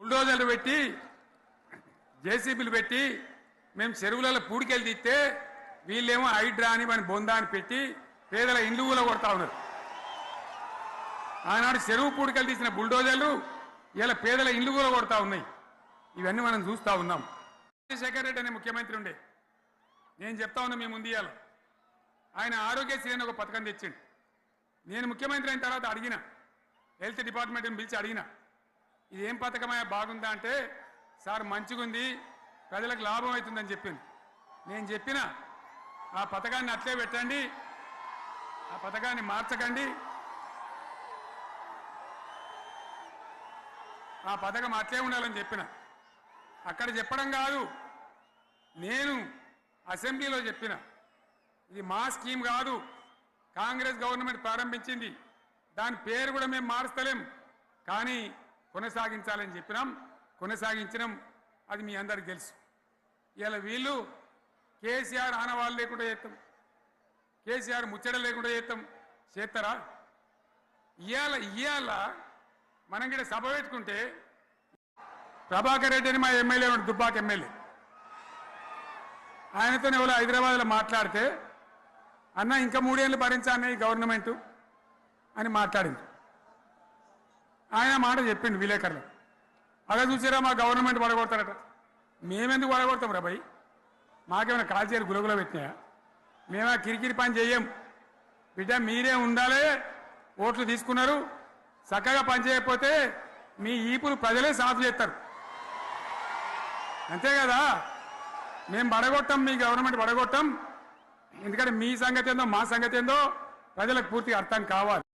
బుల్డోజర్లు పెట్టి జేసీబీలు పెట్టి మేము చెరువులలో పూడికెళ్ళి తీస్తే వీళ్ళేమో హైడ్రా అని మన బొందా అని పెట్టి పేదల ఇండ్లు కూడా కొడతా ఉన్నారు. ఆనాడు చెరువు పూడికలు తీసిన బుల్డోజర్లు ఇలా పేదల ఇండ్లు కూడా కొడతా ఉన్నాయి. ఇవన్నీ మనం చూస్తా ఉన్నాం. రాజశేఖర్ రెడ్డి అనే ముఖ్యమంత్రి ఉండే. నేను చెప్తా ఉన్నా మీ ముందు ఇవాళ ఆయన ఆరోగ్యశ్రీ అని ఒక పథకం తెచ్చిండు. నేను ముఖ్యమంత్రి అయిన తర్వాత అడిగిన హెల్త్ డిపార్ట్మెంట్ని పిలిచి అడిగిన ఇది ఏం పథకమే బాగుందా అంటే సార్ మంచిగుంది. ప్రజలకు లాభం అవుతుందని చెప్పింది. నేను చెప్పిన ఆ పథకాన్ని అట్లే పెట్టండి. ఆ పథకాన్ని మార్చకండి. ఆ పథకం అట్లే ఉండాలని చెప్పిన. అక్కడ చెప్పడం కాదు నేను అసెంబ్లీలో చెప్పిన ఇది మా స్కీమ్ కాదు. కాంగ్రెస్ గవర్నమెంట్ ప్రారంభించింది. దాని పేరు కూడా మేము మారుస్తలేం. కానీ కొనసాగించాలని చెప్పినాం. కొనసాగించడం అది మీ అందరికి తెలుసు. ఇలా వీళ్ళు కేసీఆర్ ఆనవాళ్ళు లేకుండా చేస్తాం. కేసీఆర్ ముచ్చట లేకుండా చేస్తాం. చేస్తారా? ఇవాళ ఇవాళ మనం కూడా సభ పెట్టుకుంటే ప్రభాకర్ రెడ్డి అని మా ఎమ్మెల్యే ఉన్నాడు దుబ్బాక ఎమ్మెల్యే. ఆయనతో ఎవరో హైదరాబాద్లో మాట్లాడితే అన్న ఇంకా మూడేళ్ళు భరించాలని ఈ గవర్నమెంట్ అని మాట్లాడింది. ఆయన మాట చెప్పిండు విలేకరులు. అలా చూసారా మా గవర్నమెంట్ పడగొడతారట మేమెందుకు పడగొడతాం రా భయ్? మాకేమైనా కాల్చేరు గులగుల పెట్టినాయా? మేమా కిరికిరి పని చేయం బిడ్డ మీరే ఉండాలి ఓట్లు తీసుకున్నారు. చక్కగా పని చేయకపోతే మీ ఈపులు ప్రజలే సాఫ్ చేస్తారు. అంతే కదా? మేము పడగొట్టాం మీ గవర్నమెంట్ పడగొట్టాం ఎందుకంటే మీ సంగతి ఏందో మా సంగతి ఏందో ప్రజలకు పూర్తిగా అర్థం కావాలి.